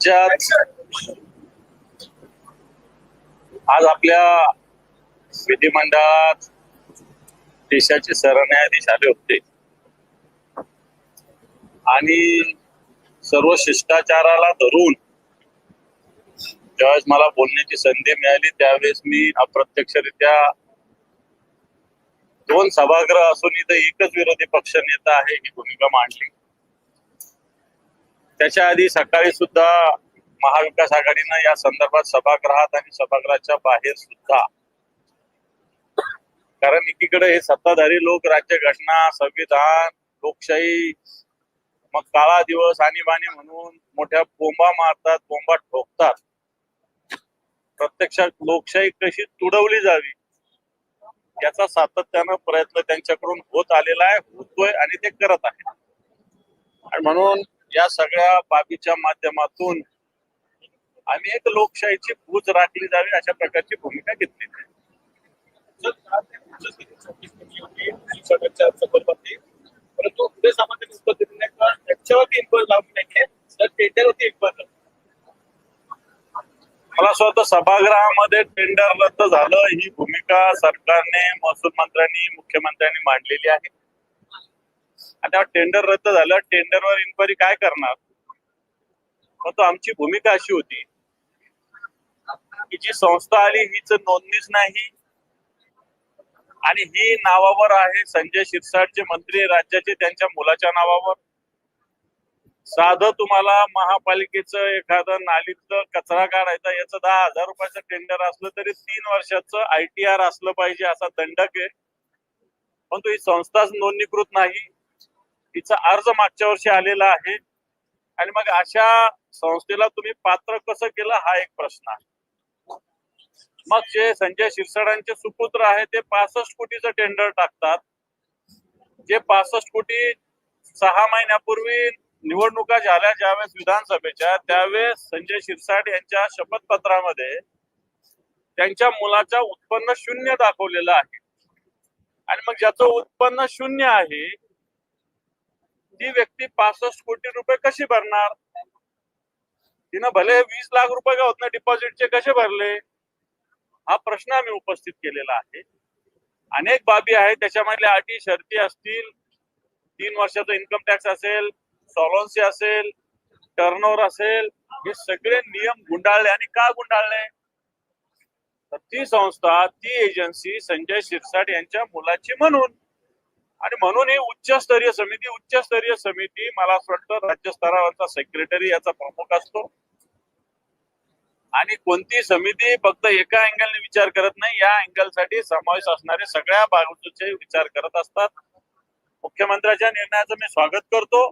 राज्यात आज आपल्या विधिमंडळात देशाचे सरन्यायाधीश आले होते. आणि सर्व शिष्टाचाराला धरून ज्यावेळेस मला बोलण्याची संधी मिळाली त्यावेळेस मी अप्रत्यक्षरित्या दोन सभागृह असून इथं एकच विरोधी पक्ष नेता आहे ही भूमिका मांडली. त्याच्या आधी सकाळी सुद्धा महाविकास आघाडीनं या संदर्भात सभागृहात आणि सभागृहाच्या बाहेर सुद्धा कारण एकीकडे हे सत्ताधारी लोक राज्य घटना संविधान लोकशाही मग काळा दिवस आणीबाणी म्हणून मोठ्या बोंबा मारतात बोंबा ठोकतात. प्रत्यक्षात लोकशाही कशी तुडवली जावी याचा सातत्यानं प्रयत्न त्यांच्याकडून होत आलेला आहे होतोय आणि ते करत आहे आणि म्हणून या सगळ्या बाबीच्या माध्यमातून आम्ही एक लोकशाहीची पूज राखली जावी अशा प्रकारची भूमिका घेतली परंतु पुढे सामान्य पद्धतीने याच्यावरती इन्क्वायरी लावली नाहीये तर टेंडरवरती इन्क्वायरी मला असं वाटतं सभागृहामध्ये टेंडर रद्द झालं. ही भूमिका सरकारने महसूल मंत्र्यांनी मुख्यमंत्र्यांनी मांडलेली आहे. आता टेंडर रद्द झालं टेंडरवर इन्क्वायरी काय करणार? परंतु आमची भूमिका अशी होती की जी संस्था आली हीच नोंदणीच नाही. आणि ही नावावर आहे संजय शिरसाटचे मंत्री राज्याचे त्यांच्या मुलाच्या नावावर. साध तुम्हाला महापालिकेचं एखादं नालीतलं कचरा काढायचा याचं दहा हजार रुपयाचं टेंडर असलं तरी तीन वर्षाचं आय टी आर असलं पाहिजे असा दंडक आहे. परंतु ही संस्थाच नोंदणीकृत नाही. तिचा अर्ज मागच्या वर्षी आलेला आहे. आणि मग अशा संस्थेला तुम्ही पात्र कसं केलं हा एक प्रश्न आहे. मग जे संजय शिरसाडांचे सुपुत्र आहे ते पासष्ट कोटीचं टेंडर टाकतात. जे पासष्ट कोटी सहा महिन्यापूर्वी निवडणुका झाल्या ज्यावेळेस विधानसभेच्या त्यावेळेस संजय शिरसाट यांच्या शपथपत्रामध्ये त्यांच्या मुलाचा उत्पन्न शून्य दाखवलेलं आहे. आणि मग ज्याचं उत्पन्न शून्य आहे ती व्यक्ती पासष्ट कोटी रुपये कशी भरणार? तिनं भले वीस लाख रुपये का होत नाही डिपॉझिटचे कसे भरले? हा प्रश्न आम्ही उपस्थित केलेला आहे. अनेक बाबी आहेत त्याच्यामधल्या अटी शर्ती असतील तीन वर्षाचा इन्कम टॅक्स असेल सॉलन्सी असेल टर्नओव्हर असेल हे सगळे नियम गुंडाळले आणि का गुंडाळले? तर ती संस्था ती एजन्सी संजय शिरसाट यांच्या मुलाची म्हणून आणि म्हणून ही उच्चस्तरीय समिती उच्चस्तरीय समिती मला असं वाटतं राज्यस्तरावरचा सेक्रेटरी याचा प्रमुख असतो. आणि कोणती समिती फक्त एका अँगलने विचार करत नाही या अँगलसाठी समावेश असणारे सगळ्या बाजूचे विचार करत असतात. मुख्यमंत्र्यांच्या निर्णयाचं मी स्वागत करतो.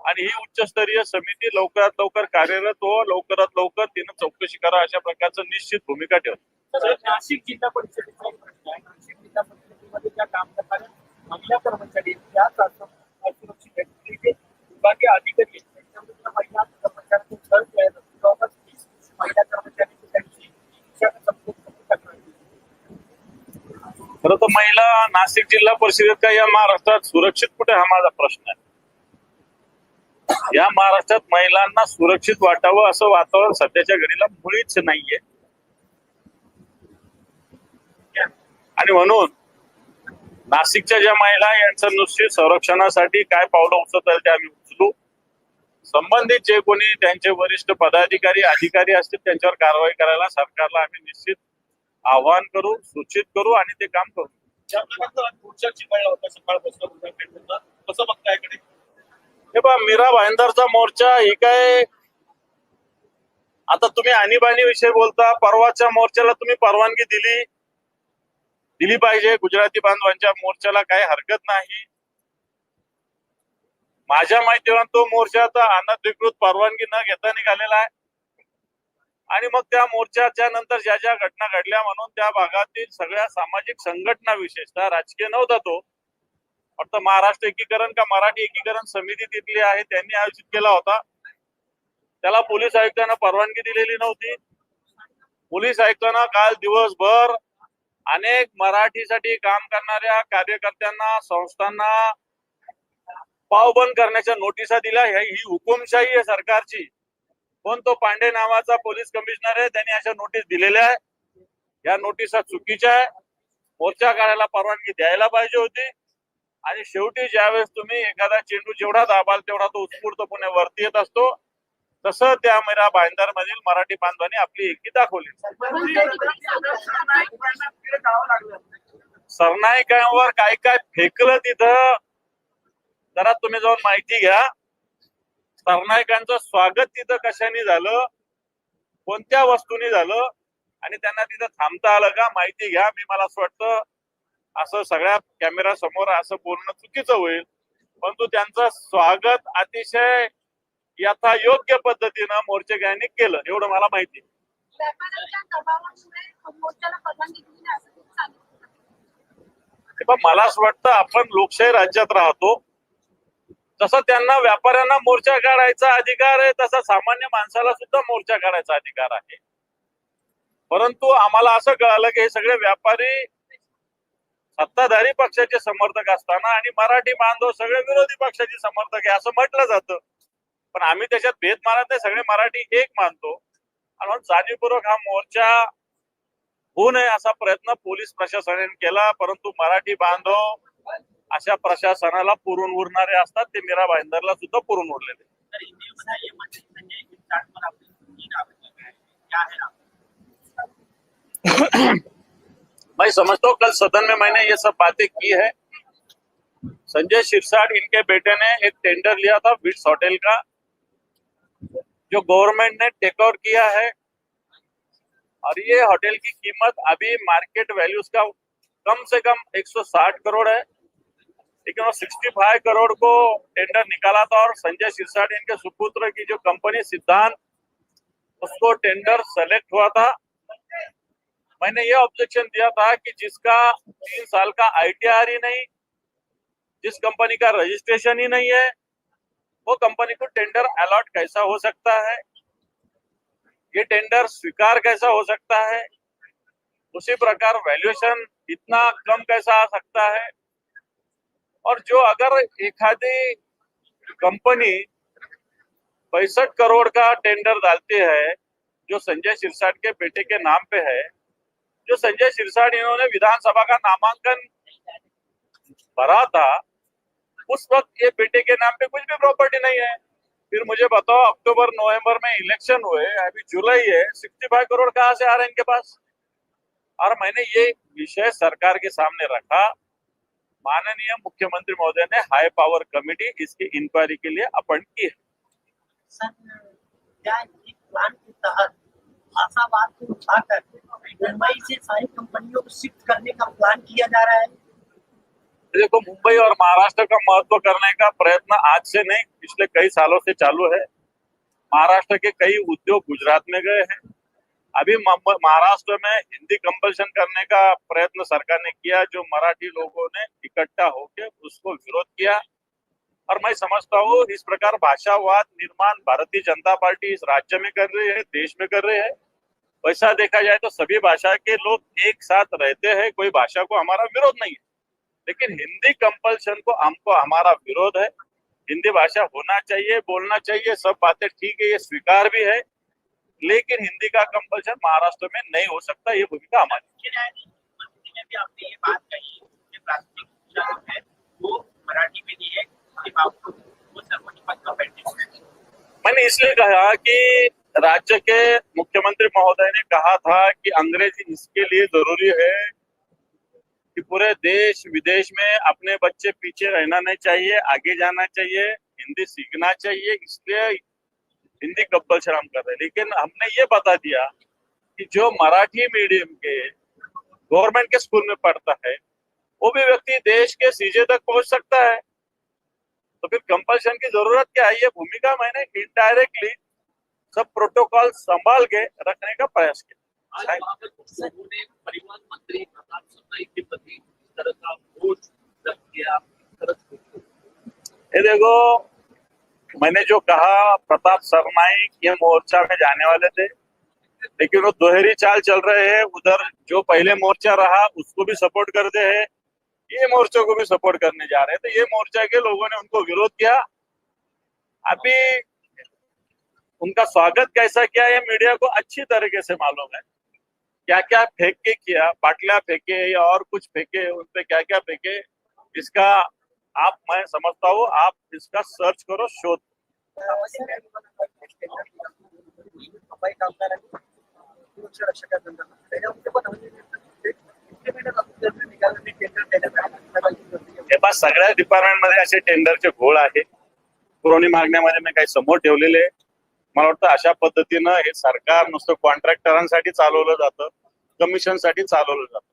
आणि ही उच्चस्तरीय समिती लवकरात लवकर कार्यरत हो लवकरात लवकर तिनं चौकशी करा अशा प्रकारचं निश्चित भूमिका ठेवतो. नाशिक जिल्हा परिषदेचा महिला कर्मचारी आहेत, असुरक्षित आहेत विभागीय अधिकारी आहेत महिला कर्मचाऱ्यांचे जवळपास वीस महिला त्यांची खरं तर महिला नाशिक जिल्हा परिषदेत का या महाराष्ट्रात सुरक्षित कुठे? हा माझा प्रश्न आहे. या महाराष्ट्रात महिलांना सुरक्षित वाटावं असं वातावरण सध्याच्या घडीला मुळीच नाहीये. आणि म्हणून नाशिकच्या ज्या महिला यांचं निश्चित संरक्षणासाठी काय पावलं उचलता येईल ते आम्ही उचलू. संबंधित जे कोणी त्यांचे वरिष्ठ पदाधिकारी अधिकारी असतील त्यांच्यावर कारवाई करायला सरकारला आम्ही निश्चित आवाहन करू सूचित करू आणि ते काम करू. हे पहा मीरा भाईंदरचा मोर्चा ही काय? आता तुम्ही आणीबाणी विषयी बोलता परवाच्या मोर्चाला तुम्ही परवानगी दिली. दिली पाहिजे. गुजराती बांधवांच्या मोर्चाला काही हरकत नाही. माझ्या माहितीवर तो मोर्चा आता अनधिकृत परवानगी न घेता निघालेला आहे. आणि मग त्या मोर्चाच्या नंतर ज्या ज्या घटना घडल्या म्हणून त्या भागातील सगळ्या सामाजिक संघटना विशेषतः राजकीय नव्हता तो. फक्त महाराष्ट्र एकीकरण का मराठी एकीकरण समिती तिथली आहे त्यांनी आयोजित केला होता. त्याला पोलीस आयुक्तांना परवानगी दिलेली नव्हती. पोलीस आयुक्तांना काल दिवसभर अनेक मराठीसाठी काम करणाऱ्या कार्यकर्त्यांना संस्थांना पावबंद करण्याच्या नोटिसा दिल्या. ही हुकुमशाही आहे सरकारची. कोण तो पांडे नावाचा पोलीस कमिशनर आहे. त्यांनी अशा नोटीस दिलेल्या आहे. या नोटिसा चुकीच्या आहे. मोर्चा काढायला परवानगी द्यायला पाहिजे होती. आणि शेवटी ज्यावेळेस तुम्ही एखादा चेंडू जेवढा दाबाल तेवढा तो उत्स्फूर्तपणे वरती येत असतो. तसं त्या मेरा भाईंदर मधील मराठी बांधवांनी आपली एकी दाखवली. सरनाईकांवर काय काय फेकलं तिथं जरा तुम्ही जाऊन माहिती घ्या. सरनाईकांचं स्वागत तिथं कशाने झालं? कोणत्या वस्तूनी झालं? आणि त्यांना तिथं थांबता आलं का? माहिती घ्या. मी मला असं वाटतं असं सगळ्या कॅमेरा समोर असं बोलणं चुकीचं होईल. परंतु त्यांचं स्वागत अतिशय याचा योग्य पद्धतीनं मोर्चेकऱ्यांनी केलं एवढं मला माहिती मला असं वाटतं आपण लोकशाही राज्यात राहतो जसं त्यांना व्यापाऱ्यांना मोर्चा काढायचा अधिकार आहे तसा सामान्य माणसाला सुद्धा मोर्चा काढायचा अधिकार आहे. परंतु आम्हाला असं कळालं की हे सगळे व्यापारी सत्ताधारी पक्षाचे समर्थक असताना आणि मराठी बांधव सगळे विरोधी पक्षाचे समर्थक आहे असं म्हटलं जातं. पण आम्ही त्याच्यात भेद मानत नाही सगळे मराठी एक मानतो. आणि जाणीवपूर्वक हा मोर्चा होऊ नये असा प्रयत्न पोलीस प्रशासनाने केला परंतु मराठी बांधव अशा प्रशासनाला पुरून उरणारे असतात ते मीरा भाईंदरला सुद्धा पुरून उरलेले. में समझता हूँ कल सदन में मैंने ये सब बातें की है। संजय सिरसाट इनके बेटे ने एक टेंडर लिया था विट्स होटल का। जो गवर्नमेंट ने टेक ओवर किया है, और ये होटल की कीमत अभी मार्केट वैल्यूज़ का कम से कम 160 करोड़ है। लेकिन वो 65 करोड़ को टेंडर निकाला था, और संजय सिरसाट इनके सुपुत्र की जो कंपनी सिद्धांत, उसको टेंडर सेलेक्ट हुआ था। मैंने ये ऑब्जेक्शन दिया था कि जिसका तीन साल का आईटीआर ही नहीं, जिस कंपनी का रजिस्ट्रेशन ही नहीं है वो कंपनी को टेंडर अलॉट कैसा हो सकता है? ये टेंडर स्वीकार कैसा हो सकता है? उसी प्रकार वैल्यूएशन इतना कम कैसा आ सकता है? और जो अगर एखादी कंपनी पैंसठ करोड़ का टेंडर डालती है, जो संजय सिरसाट के बेटे के नाम पे है, जो संजय सिरसाट इन्होंने विधानसभा का नामांकन भरा था उस वक्त ये बेटे के नाम पे कुछ भी प्रॉपर्टी नहीं है। फिर मुझे बताओ, अक्टूबर, नवंबर में इलेक्शन हुए, अभी जुलाई है सिक्सटी फाइव करोड़ कहाँ से आ रहे हैं इनके पास? और मैंने ये विषय सरकार के सामने रखा। माननीय मुख्यमंत्री महोदय ने हाई पावर कमेटी इसकी इंक्वायरी के लिए अपॉइंट की है। मुंबई से सारी कंपनियों को शिफ्ट करने का प्लान किया जा रहा है? देखो मुंबई और महाराष्ट्र का महत्व करने का प्रयत्न आज से नहीं, पिछले कई सालों से चालू है। महाराष्ट्र के कई उद्योग गुजरात में गए हैं। अभी महाराष्ट्र में हिंदी कंपल्शन करने का प्रयत्न सरकार ने किया, जो मराठी लोगों ने इकट्ठा होकर उसको विरोध किया। और मैं समझता हूँ, इस प्रकार भाषावाद निर्माण भारतीय जनता पार्टी इस राज्य में कर रही है, देश में कर रही है। वैसा देखा जाए तो सभी भाषा के लोग एक साथ रहते हैं, कोई भाषा को हमारा विरोध नहीं है। लेकिन हिंदी कंपल्शन को हमको हमारा विरोध है। हिंदी भाषा होना चाहिए बोलना चाहिए सब बातें ठीक है ये स्वीकार भी है। लेकिन हिंदी का कंपल्शन महाराष्ट्र में नहीं हो सकता ये भूमिका हमारी आपने ये बात कही है वो मराठी में है हैं। मैंने इसलिए कहा कि राज्य के मुख्यमंत्री महोदय ने कहा था कि अंग्रेज़ी इसके लिए ज़रूरी है कि पूरे देश विदेश में अपने बच्चे पीछे रहना नहीं चाहिए, आगे जाना चाहिए, हिंदी सीखना चाहिए, इसलिए हिंदी कंपल्शन हम कर रहे लेकिन हमने ये बता दिया कि जो मराठी मीडियम के गवर्नमेंट के स्कूल में पढ़ता है, वो भी व्यक्ति देश के सीजे तक पहुँच सकता है। तो फिर कंपल्शन की ज़रूरत क्या है? ये भूमिका मैंने इनडायरेक्टली सब प्रोटोकॉल संभाल के रखने का प्रयास किया। ये देखो, मैंने जो कहा, प्रताप सरनाई ये मोर्चा में जाने वाले थे, लेकिन वो दोहरी चाल चल रहे हैं। उधर जो पहले मोर्चा रहा, उसको भी सपोर्ट करते हैं। ये मोर्चों को भी सपोर्ट करने जा रहे हैं। तो ये मोर्चा के लोगों ने उनको विरोध किया। अभी उनका स्वागत कैसा किया, ये मीडिया को अच्छी तरीके से मालूम है। क्या क्या फेंक के किया? बाटलियां फेंके या और कुछ फेंके? उन पे क्या क्या फेंके? इसका आप मैं समझता हूँ आप इसका सर्च करो शोध। सगळ्या डिपार्टमेंटमध्ये असे टेंडरचे घोळ आहे. पुरवणी मागण्यामध्ये मी काही समोर ठेवलेले आहे. मला वाटतं अशा पद्धतीनं हे सरकार नुसतं कॉन्ट्रॅक्टरांसाठी चालवलं जातं कमिशनसाठी चालवलं जातं.